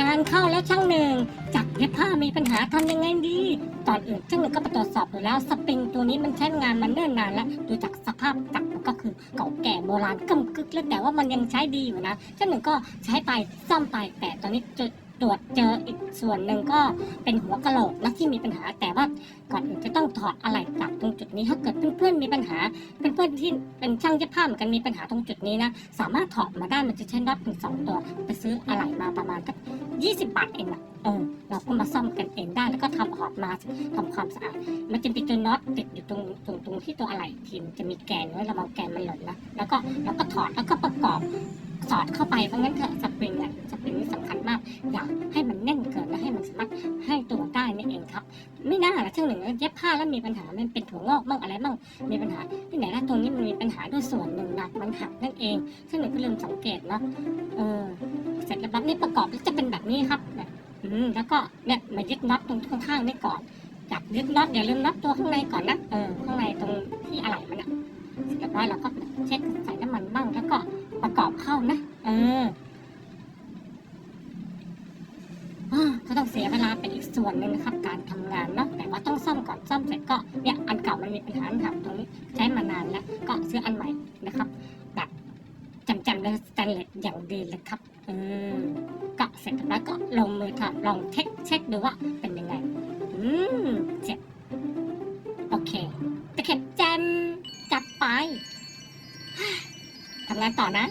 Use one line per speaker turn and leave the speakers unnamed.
งานเข้าแล้วช่างหนึ่ง จับเย็บผ้ามีปัญหาทำยังไงดีก่อนอื่นช่างหนึ่งก็ไปตรวจสอบดูแล้วสปริงตัวนี้มันใช้งานมันเนิ่นนานแล้วดูจากสภาพจักรมันก็คือเก่าแก่โบราณกำกึกแล้วแต่ว่ามันยังใช้ดีอยู่นะช่างหนึ่งก็ใช้ไปซ่อมไปแต่ตอนนี้จะ ตรวจเจออีกส่วนหนึ่งก็เป็นหัวกะโหลกนะที่มีปัญหาแต่ว่าก่อนอื่นจะต้องถอดอะไรจากตรงจุดนี้ถ้าเกิดเพื่อนๆมีปัญหาเพื่อนๆที่เป็นช่างเย็บผ้าเหมือนกันมีปัญหาตรงจุดนี้นะสามารถถอดมาได้มันจะใช้น็อตถึงสองตัวไปซื้ออะไหล่มาประมาณสักยี่สิบบาทเองอะเออเราก็มาซ่อมกันเองได้แล้วก็ทำออกมาทำความสะอาดมันจะมีตัวน็อตติดอยู่ตรงตรงตรงที่ตัวอะไหล่ทีมจะมีแกนไว้ระวังแกนมันหล่นนะแล้วก็แล้วก็ถอดแล้วก็ประกอบสอดเข้าไปเพราะงั้นเถอะสปริงเนี่ยสปริงนี่สำคัญมาก อย่าให้มันแน่นเกินและให้มันสามารถให้ตัวได้นั่นเองครับ ไม่น่าละช่าหนึ่งเย็บผ้าแล้วมีปัญหามันเป็นถั่วงอกมั่งอะไรมั่งมีปัญหาที่ไหนนะตรงนี้มันมีปัญหาด้วยส่วนหนึ่งนะมันหักนั่นเอง ซึ่งหนูก็ลืมสังเกตเนาะเออเสร็จแล้วแบบนี้ประกอบแล้วจะเป็นแบบนี้ครับเนี่ยอืมแล้วก็เนี่ยมายึดน็อตตรงข้างๆนี่ก่อนจับยึดน็อตอย่าลืมน็อตตัวข้างในก่อนนะเออข้างในตรงที่อะไหล่มันอะเสร็จเรียบร้อยเราก็เช็คใส่น้ำมันบ้างแล้ว เสียเวลาเป็นอีกส่วนหนึ่งนะครับการทำงานเนาะแต่ว่าต้องซ่อมก่อนซ่อมเสร็จก็เนี่ยอันเก่ามันมีปัญหาครับตรงนี้ใช้มานานแล้วก็ซื้ออันใหม่นะครับแบบจำๆเลยสแตนเลสอย่างดีเลยครับเออก็เสร็จแล้วก็ลงมือทำลองเช็คเช็คดูว่าเป็นยังไงอืมเจ็บโอเคตะเข็บแจมจัดไปทำงานต่อนะ